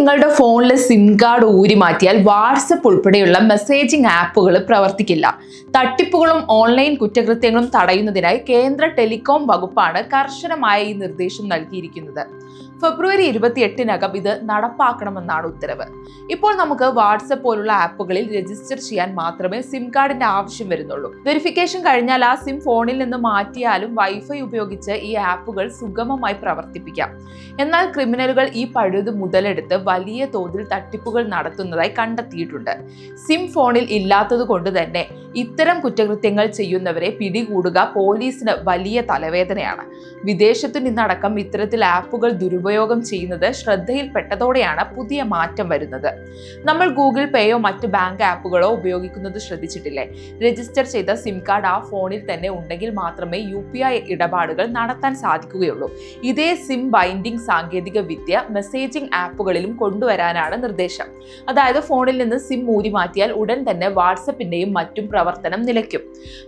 നിങ്ങളുടെ ഫോണിലെ SIM card ഊരി മാറ്റിയാൽ വാട്സപ്പ് ഉൾപ്പെടെയുള്ള മെസ്സേജിംഗ് ആപ്പുകൾ പ്രവർത്തിക്കില്ല. തട്ടിപ്പുകളും ഓൺലൈൻ കുറ്റകൃത്യങ്ങളും തടയുന്നതിനായി കേന്ദ്ര ടെലികോം വകുപ്പാണ് കർശനമായ ഈ നിർദ്ദേശം നൽകിയിരിക്കുന്നത്. ഫെബ്രുവരി ഇരുപത്തിയെട്ടിനകം ഇത് നടപ്പാക്കണമെന്നാണ് ഉത്തരവ്. ഇപ്പോൾ നമുക്ക് വാട്സപ്പ് പോലുള്ള ആപ്പുകളിൽ രജിസ്റ്റർ ചെയ്യാൻ മാത്രമേ സിം കാർഡിന്റെ ആവശ്യം വരുന്നുള്ളൂ. വെരിഫിക്കേഷൻ കഴിഞ്ഞാൽ ആ സിം ഫോണിൽ നിന്ന് മാറ്റിയാലും വൈഫൈ ഉപയോഗിച്ച് ഈ ആപ്പുകൾ സുഗമമായി പ്രവർത്തിപ്പിക്കാം. എന്നാൽ ക്രിമിനലുകൾ ഈ പഴുത് മുതലെടുത്ത് വലിയ തോതിൽ തട്ടിപ്പുകൾ നടത്തുന്നതായി കണ്ടെത്തിയിട്ടുണ്ട്. സിം ഫോണിൽ ഇല്ലാത്തത് കൊണ്ട് തന്നെ ഇത്തരം കുറ്റകൃത്യങ്ങൾ ചെയ്യുന്നവരെ പിടികൂടുക പോലീസിന് വലിയ തലവേദനയാണ്. വിദേശത്തു നിന്നടക്കം ഇത്തരത്തിൽ ആപ്പുകൾ ദുരുപയോഗം ചെയ്യുന്നത് ശ്രദ്ധയിൽപ്പെട്ടതോടെയാണ് പുതിയ മാറ്റം വരുന്നത്. നമ്മൾ ഗൂഗിൾ പേയോ മറ്റ് ബാങ്ക് ആപ്പുകളോ ഉപയോഗിക്കുന്നത് ശ്രദ്ധിച്ചിട്ടില്ലേ? രജിസ്റ്റർ ചെയ്ത സിം കാർഡ് ആ ഫോണിൽ തന്നെ ഉണ്ടെങ്കിൽ മാത്രമേ യു പി ഐ ഇടപാടുകൾ നടത്താൻ സാധിക്കുകയുള്ളൂ. ഇതേ സിം ബൈൻഡിംഗ് സാങ്കേതിക വിദ്യ മെസ്സേജിംഗ് ആപ്പുകളിലും കൊണ്ടുവരാനാണ് നിർദ്ദേശം. അതായത് ഫോണിൽ നിന്ന് സിം ഊരി മാറ്റിയാൽ ഉടൻ തന്നെ വാട്സപ്പിന്റെയും മറ്റും പ്രവർത്തനം നിലയ്ക്കും.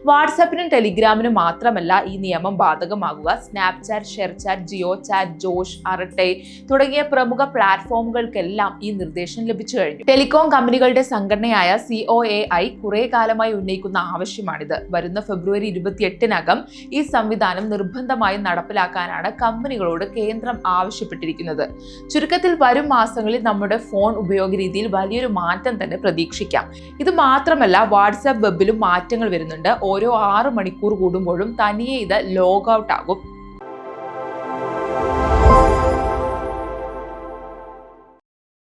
വാട്സപ്പിനും ടെലിഗ്രാമിനും മാത്രമല്ല ഈ നിയമം ബാധകമാകുക. സ്നാപ്ചാറ്റ് ഷെർചാറ്റ് ജിയോ ചാറ്റ് ജോഷ് അറട്ടെ തുടങ്ങിയ പ്രമുഖ പ്ലാറ്റ്ഫോമുകൾക്കെല്ലാം ഈ നിർദ്ദേശം ലഭിച്ചു കഴിഞ്ഞു. ടെലികോം കമ്പനികളുടെ സംഘടനയായ സി ഒ എ ഐ കുറെ കാലമായി ഉന്നയിക്കുന്ന ആവശ്യമാണിത്. വരുന്ന ഫെബ്രുവരി ഇരുപത്തിയെട്ടിനകം ഈ സംവിധാനം നിർബന്ധമായും നടപ്പിലാക്കാനാണ് കമ്പനികളോട് കേന്ദ്രം ആവശ്യപ്പെട്ടിരിക്കുന്നത്. ചുരുക്കത്തിൽ വരും മാസങ്ങളിൽ നമ്മുടെ ഫോൺ ഉപയോഗ രീതിയിൽ വലിയൊരു മാറ്റം തന്നെ പ്രതീക്ഷിക്കാം. ഇത് മാത്രമല്ല വാട്സാപ്പ് വെബിലും മാറ്റങ്ങൾ വരുന്നുണ്ട്. ഓരോ ആറ് മണിക്കൂർ കൂടുമ്പോഴും തനിയെ ഇത് ലോഗ് ഔട്ട് ആകും